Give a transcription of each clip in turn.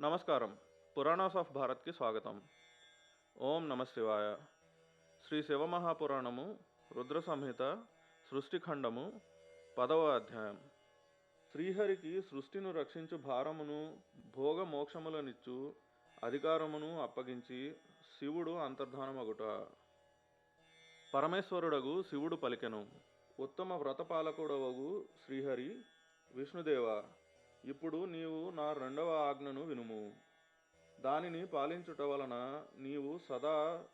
నమస్కారం. పురాణాస్ ఆఫ్ భారత్కి స్వాగతం. ఓం నమ శివాయ. శ్రీ శివమహాపురాణము రుద్ర సంహిత సృష్టిఖండము పదవ అధ్యాయం. శ్రీహరికి సృష్టిను రక్షించు భారమును భోగ మోక్షములనిచ్చు అధికారమును అప్పగించి శివుడు అంతర్ధానమగుట. పరమేశ్వరుడగు శివుడు పలికెను. ఉత్తమ వ్రతపాలకుడవగు శ్రీహరి విష్ణుదేవ. ఇప్పుడు నీవు నా రెండవ ఆజ్ఞను వినుము. దానిని పాలించుట వలన నీవు సదా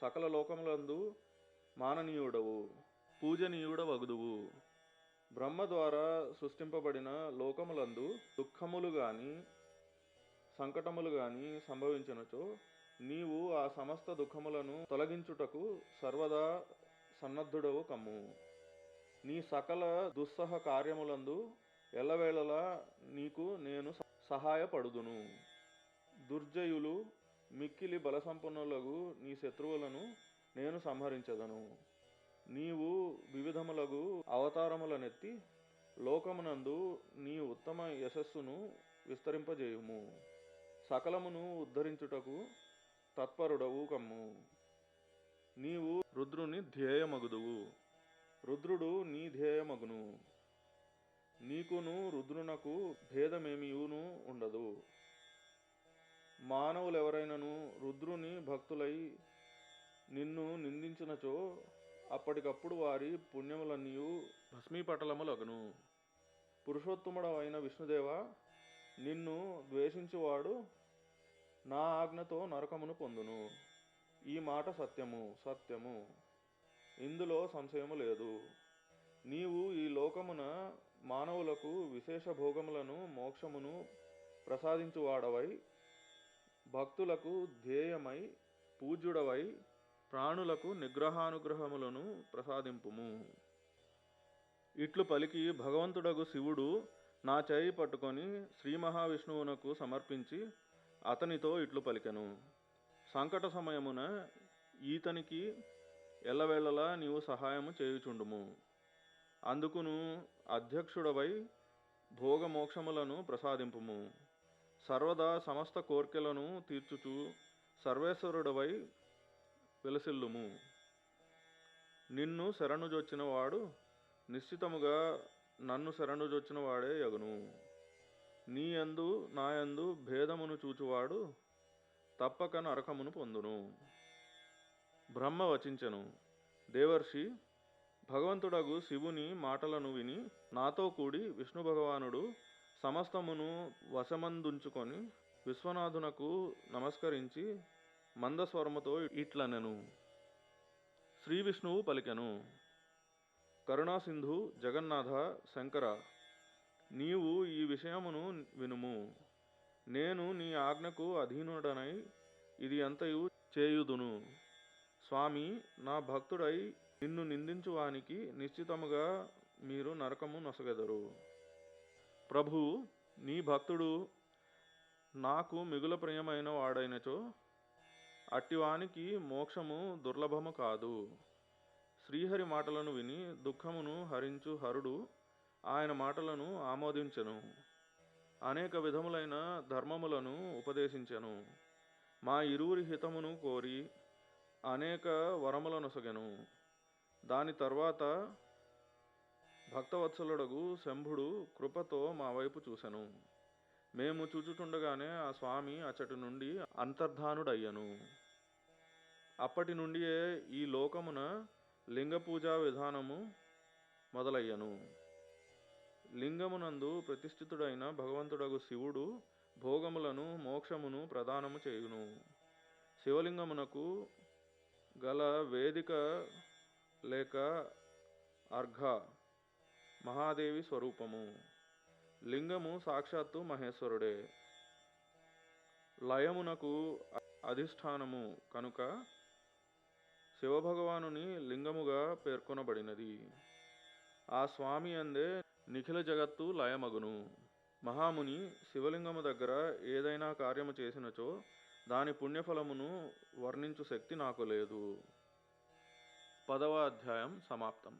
సకల లోకములందు మాననీయుడవు పూజనీయుడవగుదువు. బ్రహ్మ ద్వారా సృష్టింపబడిన లోకములందు దుఃఖములు గాని సంకటములు గాని సంభవించినచో నీవు ఆ సమస్త దుఃఖములను తొలగించుటకు సర్వదా సన్నద్ధుడవు కమ్ము. నీ సకల దుస్సహ కార్యములందు ఎల్లవేళలా నీకు నేను సహాయపడుదును. దుర్జయులు మిక్కిలి బలసంపన్నులగు నీ శత్రువులను నేను సంహరించదను. నీవు వివిధములగు అవతారములనెత్తి లోకమునందు నీ ఉత్తమ యశస్సును విస్తరింపజేయుము. సకలమును ఉద్ధరించుటకు తత్పరుడవు కమ్ము. నీవు రుద్రుని ధ్యేయమగుదువు. రుద్రుడు నీ ధ్యేయమగును. నీకును రుద్రునకు భేదమేమియూను ఉండదు. మానవులెవరైనను రుద్రుని భక్తులై నిన్ను నిందించినచో అప్పటికప్పుడు వారి పుణ్యములన్నీ భస్మీపటలములగును. పురుషోత్తముడవైన విష్ణుదేవ నిన్ను ద్వేషించువాడు నా ఆజ్ఞతో నరకమును పొందును. ఈ మాట సత్యము సత్యము. ఇందులో సంశయము లేదు. నీవు ఈ లోకమున మానవులకు విశేష భోగములను మోక్షమును ప్రసాదించువాడవై భక్తులకు ధ్యేయమై పూజ్యుడవై ప్రాణులకు నిగ్రహానుగ్రహములను ప్రసాదింపుము. ఇట్లు పలికి భగవంతుడగు శివుడు నా చేయి పట్టుకొని శ్రీ మహావిష్ణువునకు సమర్పించి అతనితో ఇట్లు పలికెను. సంకట సమయమున ఈతనికి ఎల్లవేళలా నీవు సహాయము చేయుచుండుము. అందుకును అధ్యక్షుడవై భోగమోక్షములను ప్రసాదింపుము. సర్వదా సమస్త కోర్కెలను తీర్చుచు సర్వేశ్వరుడవై వెలసిల్లుము. నిన్ను శరణుజొచ్చిన వాడు నిశ్చితముగా నన్ను శరణుజొచ్చిన వాడే యగును. నీ యందు నాయందు భేదమును చూచువాడు తప్పక నరకమును పొందును. బ్రహ్మ వచించెను. దేవర్షి భగవంతుడగు శివుని మాటలను విని నాతో కూడి విష్ణు భగవానుడు సమస్తమును వశమందుంచుకొని విశ్వనాథునకు నమస్కరించి మందస్వరముతో ఇట్లనెను. శ్రీ విష్ణువు పలికెను. కరుణాసింధు జగన్నాథ శంకర నీవు ఈ విషయమును వినుము. నేను నీ ఆజ్ఞకు అధీనుడనై ఇది అంతయు చేయుదును. స్వామి నా భక్తుడై నిన్ను నిందించువానికి నిశ్చితముగా మీరు నరకము నొసగెదరు. ప్రభు నీ భక్తుడు నాకు మిగుల ప్రియమైన వాడైనచో అట్టివానికి మోక్షము దుర్లభము కాదు. శ్రీహరి మాటలను విని దుఃఖమును హరించు హరుడు ఆయన మాటలను ఆమోదించెను. అనేక విధములైన ధర్మములను ఉపదేశించెను. మా ఇరువురి హితమును కోరి అనేక వరములనొసగెను దాని తర్వాత భక్తవత్సలుడగు శంభుడు కృపతో మా వైపు చూసెను. మేము చూచుచుండగానే ఆ స్వామి అచ్చటి నుండి అంతర్ధానుడయ్యను. అప్పటి నుండియే ఈ లోకమున లింగ పూజా విధానము మొదలయ్యను. లింగమునందు ప్రతిష్ఠితుడైన భగవంతుడగు శివుడు భోగములను మోక్షమును ప్రదానము చేయును. శివలింగమునకు గల వేదిక లేక అర్ఘ మహాదేవి స్వరూపము. లింగము సాక్షాత్తు మహేశ్వరుడే. లయమునకు అధిష్టానము కనుక శివభగవానుని లింగముగా పేర్కొనబడినది. ఆ స్వామి అందే నిఖిల జగత్తు లయమగును. మహాముని శివలింగము దగ్గర ఏదైనా కార్యము చేసినచో దాని పుణ్యఫలమును వర్ణించు శక్తి నాకు లేదు. పదవ అధ్యాయం సమాప్తం